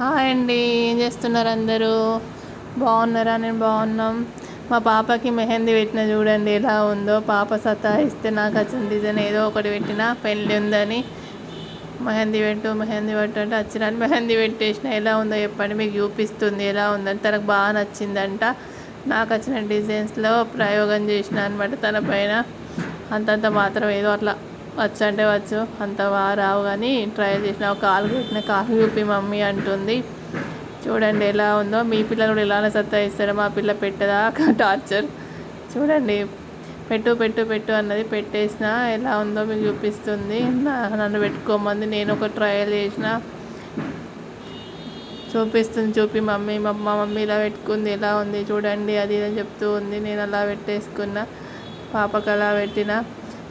Hi అండి ఏం చేస్తున్నారు అందరూ? బాగున్నారా? నేను బాగున్నాం. మా పాపకి మెహందీ పెట్టిన చూడండి ఎలా ఉందో. పాప సతాయిస్తే నాకు వచ్చిన డిజైన్ ఏదో ఒకటి పెట్టిన పెళ్ళి ఉందని. మెహందీ పెట్టు మెహందీ పెట్టు అంటే వచ్చిన మెహందీ పెట్టేసిన ఎలా ఉందో చెప్పండి. మీకు చూపిస్తుంది ఎలా ఉందని. తనకు బాగా నచ్చిందంట. నాకు వచ్చిన డిజైన్స్లో ప్రయోగం చేసిన అనమాట తన పైన. అంతంత మాత్రం ఏదో అట్లా వచ్చు అంటే వచ్చు అంత బాగా రావు కానీ ట్రై చేసిన. ఒక కాలు పెట్టిన కాఫీ చూపి మమ్మీ అంటుంది చూడండి ఎలా ఉందో మీ పిల్లలు కూడా ఇలానే సత్తాయిస్తారో మా పిల్ల పెట్టదా? టార్చర్. చూడండి పెట్టు పెట్టు పెట్టు అన్నది పెట్టేసిన ఎలా ఉందో మీకు చూపిస్తుంది. నన్ను పెట్టుకోమంది. నేను ఒక ట్రయల్ చేసిన. చూపిస్తుంది చూపి మమ్మీ. మా మమ్మీ ఇలా పెట్టుకుంది ఎలా ఉంది. చూడండి అది ఇది అని చెప్తూ ఉంది. నేను అలా పెట్టేసుకున్న. పాపకు అలా పెట్టిన.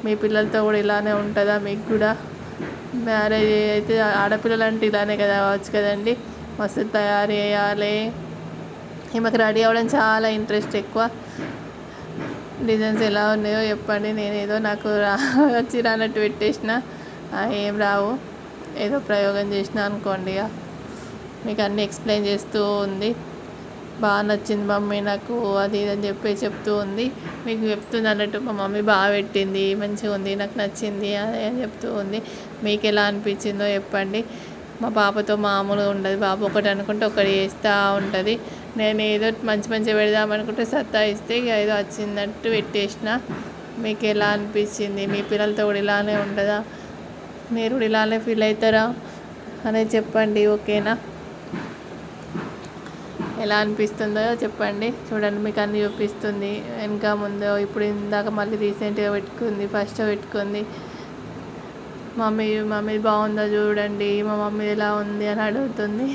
మీ పిల్లలతో కూడా ఇలానే ఉంటుందా? మీకు కూడా మ్యారేజ్ అయితే ఆడపిల్లలు అంటే ఇలానే కదా అవ్వచ్చు కదండి. మస్తు తయారు చేయాలి. ఈమెకు రెడీ అవ్వడం చాలా ఇంట్రెస్ట్ ఎక్కువ. డిజైన్స్ ఎలా ఉన్నాయో చెప్పండి. నేను ఏదో నాకు రా వచ్చి రానట్టు పెట్టేసిన. ఏం రావు. ఏదో ప్రయోగం చేసిన అనుకోండి ఇక. మీకు అన్నీ ఎక్స్ప్లెయిన్ చేస్తూ ఉంది. బాగా నచ్చింది మమ్మీ నాకు అది ఇది అని చెప్పి చెప్తూ ఉంది. మీకు చెప్తుంది అన్నట్టు మా మమ్మీ బాగా పెట్టింది మంచిగా ఉంది నాకు నచ్చింది అది అని చెప్తూ ఉంది. మీకు ఎలా అనిపించిందో చెప్పండి. మా పాపతో మామూలుగా ఉండదు బాబు ఒకటి అనుకుంటే ఒకటి చేస్తూ ఉంటుంది. నేను ఏదో మంచి మంచిగా పెడదామనుకుంటే సత్తాయిస్తే ఇక ఏదో వచ్చిందట్టు పెట్టేసిన. మీకు ఎలా అనిపించింది? మీ పిల్లలతో కూడా ఇలానే ఉండదా? మీరు ఇలానే ఫీల్ అవుతారా? అనేది చెప్పండి ఓకేనా? ఎలా అనిపిస్తుందో చెప్పండి. చూడండి మీకు అన్ని చూపిస్తుంది. వెనక ముందు ఇప్పుడు ఇందాక మళ్ళీ రీసెంట్గా పెట్టుకుంది ఫస్ట్ పెట్టుకుంది. మమ్మీ మమ్మీ బాగుందో చూడండి. మా మమ్మీ ఎలా ఉంది అని అడుగుతుంది.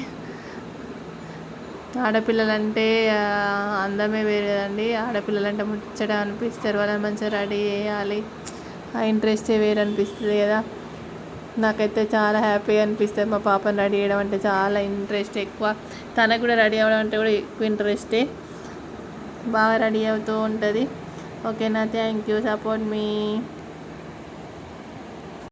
ఆడపిల్లలంటే అందమే వేరు కదండి ఆడపిల్లలంటే ముచ్చట అనిపిస్తారు. వాళ్ళని మంచిగా రెడీ చేయాలి. ఆ ఇంట్రెస్టే వేరు అనిపిస్తుంది కదా. నాకైతే చాలా హ్యాపీగా అనిపిస్తుంది. మా పాపను రెడీ చేయడం అంటే చాలా ఇంట్రెస్ట్ ఎక్కువ. తనకు కూడా రెడీ అవ్వడం అంటే కూడా ఎక్కువ ఇంట్రెస్టే బాగా రెడీ అవుతూ ఉంటుంది. ఓకేనా థ్యాంక్ యూ సపోర్ట్ మీ